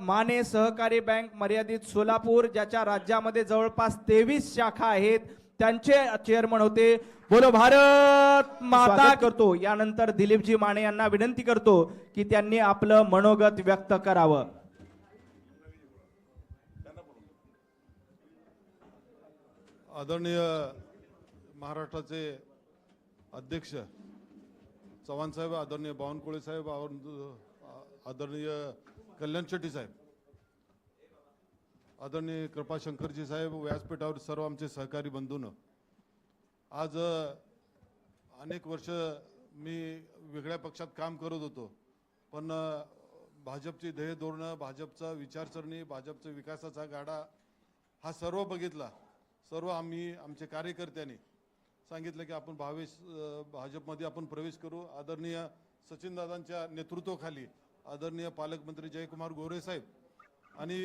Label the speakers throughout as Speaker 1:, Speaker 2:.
Speaker 1: माने सहकारी बँक मर्यादित सोलापूर ज्याच्या राज्यामध्ये जवळपास तेवीस शाखा आहेत त्यांचे चेअरमन होते. बोलो भारत माता करतो. यानंतर दिलीपजी माने यांना विनंती करतो की त्यांनी आपलं मनोगत व्यक्त करावं.
Speaker 2: आदरणीय महाराष्ट्राचे अध्यक्ष चव्हाण साहेब आदरणीय बावनकुळे साहेब आदरणीय कल्याण शेट्टी साहेब आदरणीय कृपाशंकरजी साहेब व्यासपीठावर सर्व आमचे सहकारी बंधून आज अनेक वर्ष मी वेगळ्या पक्षात काम करत होतो पण भाजपची ध्येय धोरणं भाजपचा विचारसरणी भाजपचा विकासाचा गाडा हा सर्व बघितला सर्व आम्ही आमचे कार्यकर्त्यांनी सांगितलं की आपण भावेश भाजपमध्ये आपण प्रवेश करू. आदरणीय सचिनदादांच्या नेतृत्वाखाली आदरणीय पालकमंत्री जयकुमार गोरे साहेब आणि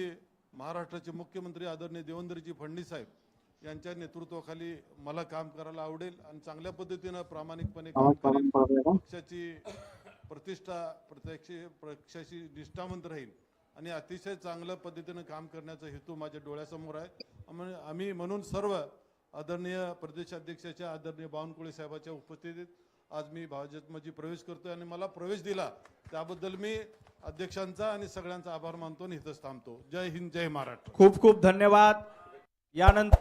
Speaker 2: महाराष्ट्राचे मुख्यमंत्री आदरणीय देवेंद्रजी फडणवीस साहेब यांच्या नेतृत्वाखाली मला काम करायला आवडेल आणि चांगल्या पद्धतीनं प्रामाणिकपणे काम करेल पक्षाची प्रतिष्ठा प्रत्यक्ष पक्षाची निष्ठावंत राहील आणि अतिशय चांगल्या पद्धतीनं काम करण्याचा हेतू माझ्या डोळ्यासमोर आहे. आम्ही- आम्ही म्हणून सर्व आदरणीय प्रदेशाध्यक्षाच्या आदरणीय बावनकुळे साहेबाच्या उपस्थितीत आज मी भाजपमध्ये प्रवेश करतोय आणि मला प्रवेश दिला त्याबद्दल मी अध्यक्षांचा आणि सगळ्यांचा आभार मानतो आणि इथंच थांबतो. जय हिंद जय महाराष्ट्र.
Speaker 1: खूप खूप धन्यवाद. यानंतर